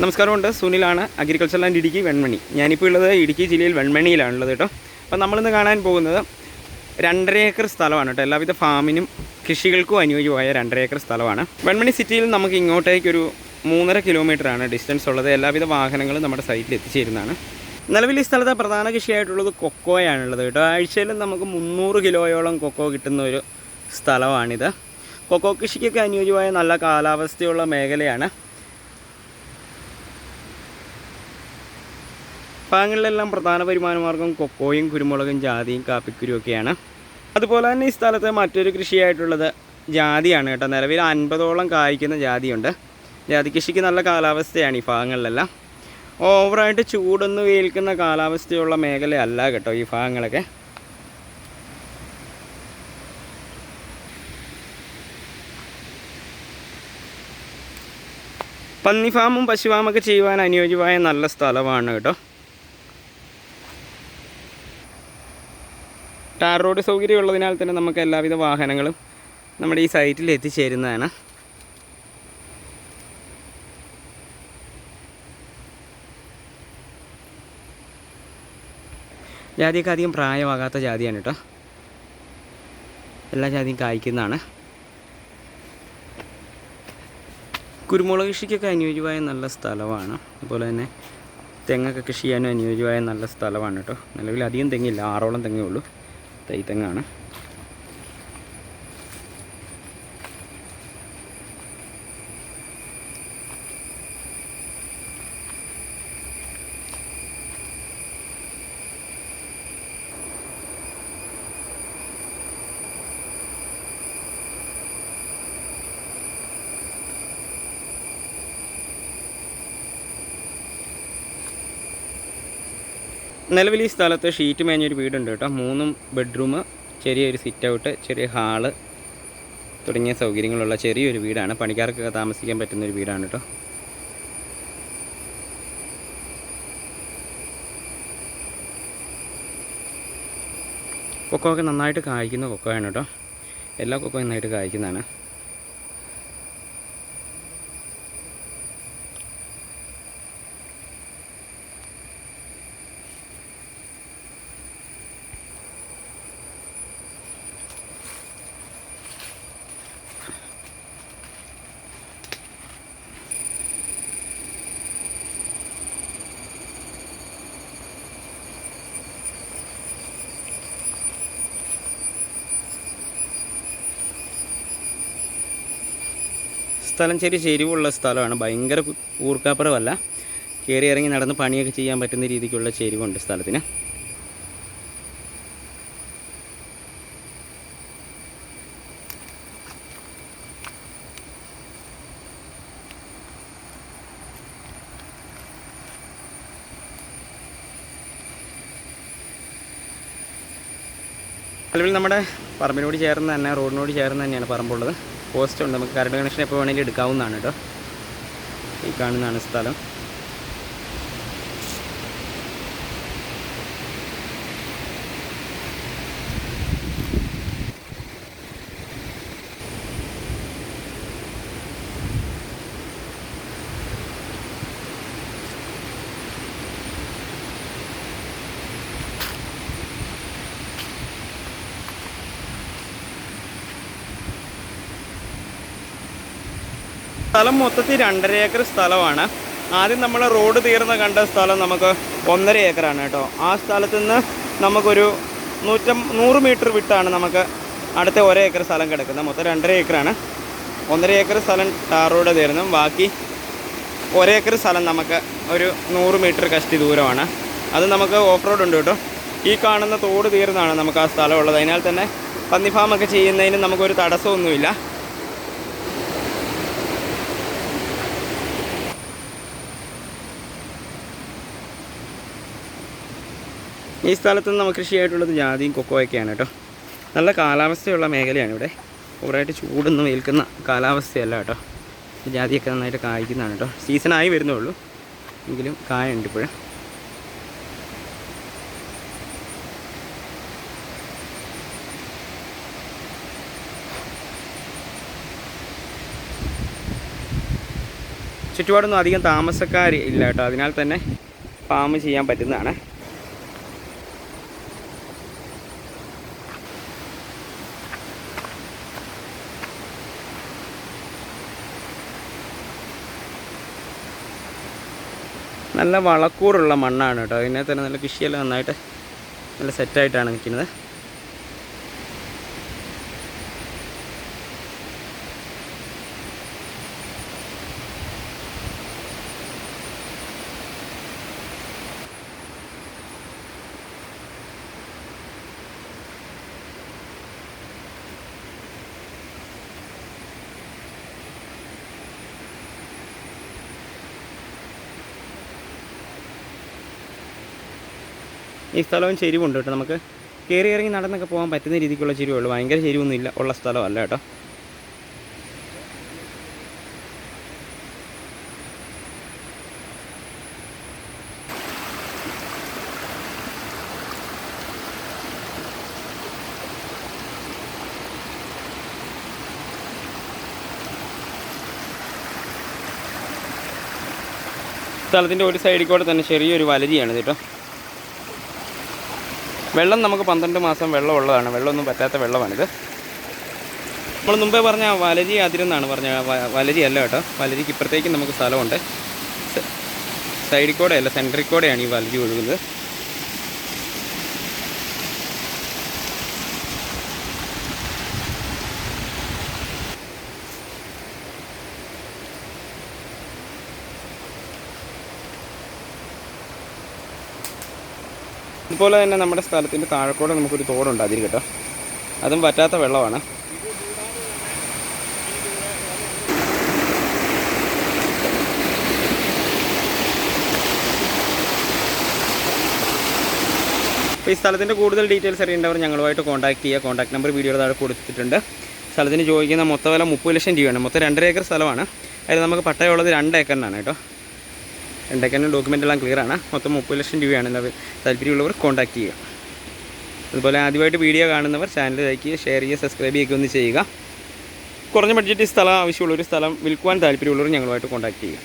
നമസ്കാരമുണ്ട്. സുനിലാണ് agriculture land Idukki Venmani. ഞാനിപ്പോൾ ഉള്ളത് ഇടുക്കി ജില്ലയിൽ വെൺമണിയിലാണുള്ളത് കേട്ടോ. അപ്പോൾ നമ്മളിന്ന് കാണാൻ പോകുന്നത് രണ്ടര ഏക്കർ സ്ഥലമാണ് കേട്ടോ. എല്ലാവിധ ഫാമിനും കൃഷികൾക്കും അനുയോജ്യമായ രണ്ടര ഏക്കർ സ്ഥലമാണ്. വെൺമണി സിറ്റിയിൽ നമുക്ക് ഇങ്ങോട്ടേക്കൊരു മൂന്നര കിലോമീറ്ററാണ് ഡിസ്റ്റൻസ് ഉള്ളത്. എല്ലാവിധ വാഹനങ്ങളും നമ്മുടെ സൈറ്റിൽ എത്തിച്ചേരുന്നതാണ്. നിലവിൽ ഈ സ്ഥലത്തെ പ്രധാന കൃഷിയായിട്ടുള്ളത് കൊക്കോയാണുള്ളത് കേട്ടോ. ആഴ്ചയിൽ നമുക്ക് മുന്നൂറ് കിലോയോളം കൊക്കോ കിട്ടുന്ന ഒരു സ്ഥലമാണിത്. കൊക്കോ കൃഷിക്കൊക്കെ അനുയോജ്യമായ നല്ല കാലാവസ്ഥയുള്ള മേഖലയാണ്. ഭാഗങ്ങളിലെല്ലാം പ്രധാന വരുമാനമാർഗം കൊക്കോയും കുരുമുളകും ജാതിയും കാപ്പിക്കുരും ഒക്കെയാണ്. അതുപോലെ തന്നെ ഈ സ്ഥലത്ത് മറ്റൊരു കൃഷിയായിട്ടുള്ളത് ജാതിയാണ് കേട്ടോ. നിലവിൽ അൻപതോളം കായ്ക്കുന്ന ജാതിയുണ്ട്. ജാതി കൃഷിക്ക് നല്ല കാലാവസ്ഥയാണ് ഈ ഭാഗങ്ങളിലെല്ലാം ഓവറായിട്ട് ചൂടൊന്നും വേൽക്കുന്ന കാലാവസ്ഥയുള്ള മേഖലയല്ല കേട്ടോ ഈ ഭാഗങ്ങളൊക്കെ പന്നി ഫാമും പശുഫാമൊക്കെ ചെയ്യുവാൻ അനുയോജ്യമായ നല്ല സ്ഥലമാണ് കേട്ടോ. ടാർ റോഡ് സൗകര്യം ഉള്ളതിനാൽ തന്നെ നമുക്ക് എല്ലാവിധ വാഹനങ്ങളും നമ്മുടെ ഈ സൈറ്റിൽ എത്തിച്ചേരുന്നതാണ്. ജാതിയൊക്കെ അധികം പ്രായമാകാത്ത ജാതിയാണ് കേട്ടോ. എല്ലാ ജാതിയും കായ്ക്കുന്നതാണ്. കുരുമുളക് കൃഷിക്കൊക്കെ അനുയോജ്യമായ നല്ല സ്ഥലമാണ്. അതുപോലെ തന്നെ തെങ്ങൊക്കെ കൃഷി ചെയ്യാനും അനുയോജ്യമായ നല്ല സ്ഥലമാണ് കേട്ടോ. നിലവിൽ അധികം തെങ്ങില്ല ആറോളം തെങ്ങേ ഉള്ളൂ. തൈ നിലവിൽ ഈ സ്ഥലത്ത് ഷീറ്റ് മേഞ്ഞൊരു വീടുണ്ട് കേട്ടോ. മൂന്നും ബെഡ്റൂം ചെറിയൊരു സിറ്റ് ഔട്ട് ചെറിയ ഹാൾ തുടങ്ങിയ സൗകര്യങ്ങളുള്ള ചെറിയൊരു വീടാണ്. പണിക്കാർക്കൊക്കെ താമസിക്കാൻ പറ്റുന്ന ഒരു വീടാണ് കേട്ടോ. കൊക്കോ ഒക്കെ നന്നായിട്ട് കായ്ക്കുന്ന കൊക്കോയാണ് കേട്ടോ. എല്ലാ കൊക്കോ നന്നായിട്ട് കായ്ക്കുന്നതാണ്. സ്ഥലം ചെറിയ ചെരിവുള്ള സ്ഥലമാണ്. ഭയങ്കര ഊർക്കാപ്പുറമല്ല. കയറി ഇറങ്ങി നടന്ന് പണിയൊക്കെ ചെയ്യാൻ പറ്റുന്ന രീതിക്കുള്ള ചെരിവുണ്ട് സ്ഥലത്തിന്. നിലവിൽ നമ്മുടെ പറമ്പിനോട് ചേർന്ന് തന്നെ റോഡിനോട് ചേർന്ന് തന്നെയാണ് പറമ്പുള്ളത്. പോസ്റ്റ് ഉണ്ട്. നമുക്ക് കറണ്ട് കണക്ഷൻ എപ്പോൾ വേണമെങ്കിലും എടുക്കാവുന്നതാണ് കേട്ടോ. ഈ കാണുന്നതാണ് സ്ഥലം. സ്ഥലം മൊത്തത്തിൽ രണ്ടര ഏക്കർ സ്ഥലമാണ്. ആദ്യം നമ്മൾ റോഡ് തീർന്ന് കണ്ട സ്ഥലം നമുക്ക് ഒന്നര ഏക്കറാണ് കേട്ടോ. ആ സ്ഥലത്തു നിന്ന് നമുക്കൊരു നൂറ്റ നൂറ് മീറ്റർ വിട്ടാണ് നമുക്ക് അടുത്ത ഒരേ ഏക്കർ സ്ഥലം കിടക്കുന്നത്. മൊത്തം രണ്ടര ഏക്കറാണ്. ഒന്നര ഏക്കർ സ്ഥലം ടാർ റോഡ് തീർന്നു. ബാക്കി ഒരേക്കർ സ്ഥലം നമുക്ക് ഒരു നൂറ് മീറ്റർ കഷ്ടി ദൂരമാണ്. അത് നമുക്ക് ഓഫ് റോഡ് ഉണ്ട് കേട്ടോ. ഈ കാണുന്ന തോട് തീർന്നാണ് നമുക്ക് ആ സ്ഥലമുള്ളത് അതിനാൽ തന്നെ പന്നി ഫാമൊക്കെ ചെയ്യുന്നതിന് നമുക്കൊരു തടസ്സമൊന്നുമില്ല. ഈ സ്ഥലത്ത് നമുക്ക് കൃഷിയായിട്ടുള്ളത് ജാതിയും കൊക്കോയൊക്കെയാണ് കേട്ടോ. നല്ല കാലാവസ്ഥയുള്ള മേഖലയാണ് ഇവിടെ. ഓവറായിട്ട് ചൂടൊന്നും ഏൽക്കുന്ന കാലാവസ്ഥയല്ല കേട്ടോ. ജാതിയൊക്കെ നന്നായിട്ട് കായ്ക്കുന്നതാണ് കേട്ടോ. സീസണായി വരുന്നുള്ളൂ എങ്കിലും കായുണ്ട് ഇപ്പോഴും. ചുറ്റുപാടൊന്നും അധികം താമസക്കാർ ഇല്ല കേട്ടോ. അതിനാൽ തന്നെ ഫാം ചെയ്യാൻ പറ്റുന്നതാണ്. നല്ല വളക്കൂറുള്ള മണ്ണാണ് കേട്ടോ. അതിനെ തന്നെ നല്ല കൃഷിയെല്ലാം നന്നായിട്ട് നല്ല സെറ്റായിട്ടാണ് നിൽക്കുന്നത്. ഈ സ്ഥലവും ചെരിവുണ്ട് കേട്ടോ. നമുക്ക് കയറി ഇറങ്ങി നടന്നൊക്കെ പോകാൻ പറ്റുന്ന രീതിക്കുള്ള ചെരിവുള്ളൂ. ഭയങ്കര ചെരിവൊന്നും ഇല്ല ഉള്ള സ്ഥലമല്ല കേട്ടോ. സ്ഥലത്തിന്റെ ഒരു സൈഡിൽ കൂടെ തന്നെ ചെറിയൊരു വലരിയാണ് കേട്ടോ. വെള്ളം നമുക്ക് പന്ത്രണ്ട് മാസം വെള്ളം ഉള്ളതാണ് വെള്ളമൊന്നും പറ്റാത്ത വെള്ളമാണിത്. നമ്മൾ മുമ്പേ പറഞ്ഞ വലരി അതിരെന്നാണ് പറഞ്ഞ വലരി അല്ല കേട്ടോ. വലരിക്ക് ഇപ്പുറത്തേക്കും നമുക്ക് സ്ഥലമുണ്ട്. സൈഡിൽ കൂടെ അല്ല സെന്ററിൽ കൂടെയാണ് ഈ വലരി ഒഴുകുന്നത്. ഇതുപോലെ തന്നെ നമ്മുടെ സ്ഥലത്തിന്റെ താഴെക്കൂടെ നമുക്കൊരു തോടുണ്ട് അതിൽ കേട്ടോ. അതും പറ്റാത്ത വെള്ളമാണ്. അപ്പോൾ ഈ സ്ഥലത്തിന്റെ കൂടുതൽ ഡീറ്റെയിൽസ് അറിയേണ്ടവർ ഞങ്ങളുമായിട്ട് കോൺടാക്ട് ചെയ്യുക. കോൺടാക്ട് നമ്പർ വീഡിയോയുടെ താഴെ കൊടുത്തിട്ടുണ്ട്. സ്ഥലത്തിന് ചോദിക്കുന്ന മൊത്തം വില മുപ്പത് ലക്ഷം രൂപയാണ്. മൊത്തം രണ്ടര ഏക്കർ സ്ഥലമാണ്. അതിൽ നമുക്ക് പട്ടയമുള്ളത് രണ്ട് ഏക്കറിനാണ് കേട്ടോ. രണ്ടേക്കറിന്റെ ഡോക്യുമെന്റ് എല്ലാം ക്ലിയർ ആണ്. മൊത്തം മുപ്പത് ലക്ഷം രൂപയാണ് എന്താ താല്പര്യമുള്ളവർ കോൺടാക്ട് ചെയ്യുക. അതുപോലെ ആദ്യമായിട്ട് വീഡിയോ കാണുന്നവർ ചാനൽ ലൈക്ക് ചെയ്യുക ഷെയർ ചെയ്യുക സബ്സ്ക്രൈബ് ചെയ്യുക ഒന്ന് ചെയ്യുക. കുറഞ്ഞ ബഡ്ജറ്റ് സ്ഥലം ആവശ്യമുള്ളൊരു സ്ഥലം വിൽക്കുവാൻ താല്പര്യമുള്ളവർ ഞങ്ങളുമായിട്ട് കോൺടാക്ട് ചെയ്യുക.